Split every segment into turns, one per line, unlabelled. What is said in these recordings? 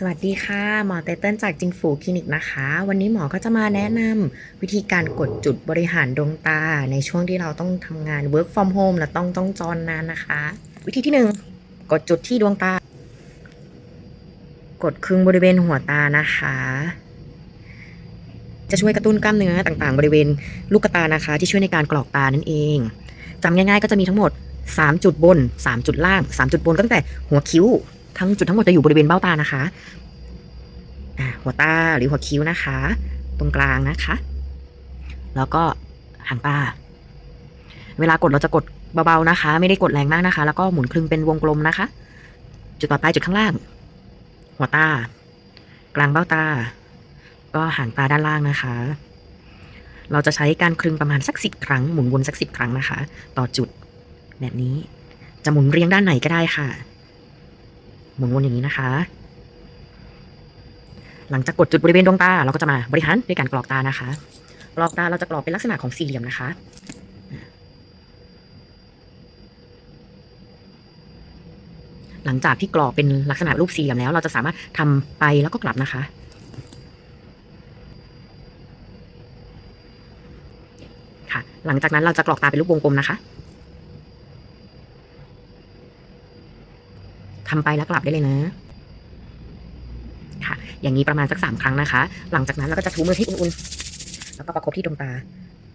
สวัสดีค่ะ หมอเตเติ้ลจากจิงฟูคลินิกนะคะ วันนี้หมอก็จะมาแนะนำวิธีการกดจุดบริหารดวงตา ในช่วงที่เราต้องทำงาน work from home และต้องต้องจอนนานนะคะ วิธีที่หนึ่งกดจุดที่ดวงตา กดครึ่งบริเวณหัวตานะคะ จะช่วยกระตุ้นกล้ามเนื้อต่างๆ บริเวณลูกตานะคะ ที่ช่วยในการกรอกตานั่นเองจำง่ายๆ ก็จะมีทั้งหมด 3 จุดบน 3 จุดล่าง 3 จุดบนก็ตั้งแต่หัวคิ้ว ทั้งจุดทั้งหมดจะอยู่บริเวณเบ้าตานะคะหัวตาหรือหัวคิ้วนะคะ ตรงกลางนะคะ แล้วก็หางตา เวลากดเราจะกดเบาๆนะคะ ไม่ได้กดแรงมากนะคะ แล้วก็หมุนคลึงเป็นวงกลมนะคะ จุดต่อไปจุดข้างล่าง หัวตา กลางเบ้าตา ก็หางตาด้านล่างนะคะ เราจะใช้การคลึงประมาณสักสิบครั้งหมุนวนสักสิบครั้งนะคะ ต่อจุดแบบนี้จะหมุนเรียงด้านไหนก็ได้ค่ะ หมุนวนอย่างนี้นะคะ หลังจากกดจุดบริเวณดวงตาเราก็จะมาบริหารด้วยการกรอกตานะคะกรอกตาเราจะกรอกเป็นลักษณะของสี่เหลี่ยมนะคะหลังจากที่กรอกเป็นลักษณะรูปสี่เหลี่ยมแล้ว เราจะสามารถทำไปแล้วก็กลับนะคะ ค่ะ หลังจากนั้นเราจะกรอกตาเป็นรูปวงกลมนะคะ ทำไปแล้วกลับได้เลยนะ ค่ะ อย่างนี้ประมาณสักสามครั้งนะคะ หลังจากนั้นเราก็จะถูมือให้อุ่นๆ แล้วก็ประคบที่ดวงตา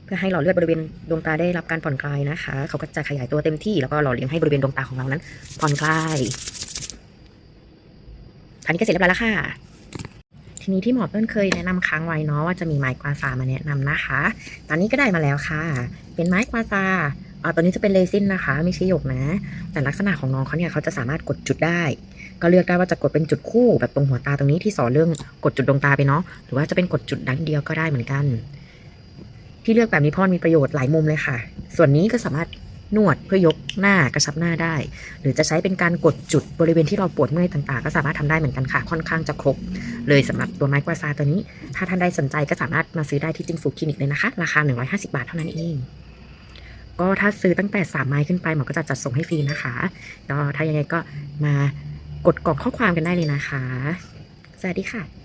เพื่อให้หลอดเลือดบริเวณดวงตาได้รับการผ่อนคลายนะคะ เขาก็จะขยายตัวเต็มที่แล้วก็หล่อเลี้ยงให้บริเวณดวงตาของเรานั้น ผ่อนคลายท่านี้ก็เสร็จเรียบร้อยแล้วค่ะ ทีนี้ที่หมอเปิ้ลเคยแนะนำค้างไว้เนาะว่าจะมีไม้กวาดซามาแนะนำนะคะ ตอนนี้ก็ได้มาแล้วค่ะ เป็นไม้กวาดซา อ่าตัวนี้จะเป็นเรซินนะคะ ไม่ใช่หยกนะ แต่ลักษณะของน้องเขาเนี่ยเขาจะสามารถกดจุดได้ ก็เลือกได้ว่าจะกดเป็นจุดคู่แบบตรงหัวตาตรงนี้ที่สอนเรื่องกดจุดดวงตาไปเนาะหรือว่าจะเป็นกดจุดดังเดียวก็ได้เหมือนกัน ที่เลือกแบบนี้เพราะมันมีประโยชน์หลายมุมเลยค่ะ ส่วนนี้ก็สามารถนวดเพื่อยกหน้ากระชับหน้าได้ หรือจะใช้เป็นการกดจุดบริเวณที่เราปวดเมื่อยต่างๆ ก็สามารถทำได้เหมือนกันค่ะ ค่อนข้างจะครบ เลยสำหรับตัวไม้กวาซาตัวนี้ ถ้าท่านใดสนใจก็สามารถมาซื้อได้ที่จินฟูคลินิกเลยนะคะ ราคา 150 บาทเท่านั้นเอง ก็ถ้าซื้อตั้งแต่3ไม้ขึ้นไปหมอก็จะจัดส่งให้ฟรีนะคะก็ถ้ายังไงก็มากดกรอกข้อความกันได้เลยนะคะ สวัสดีค่ะ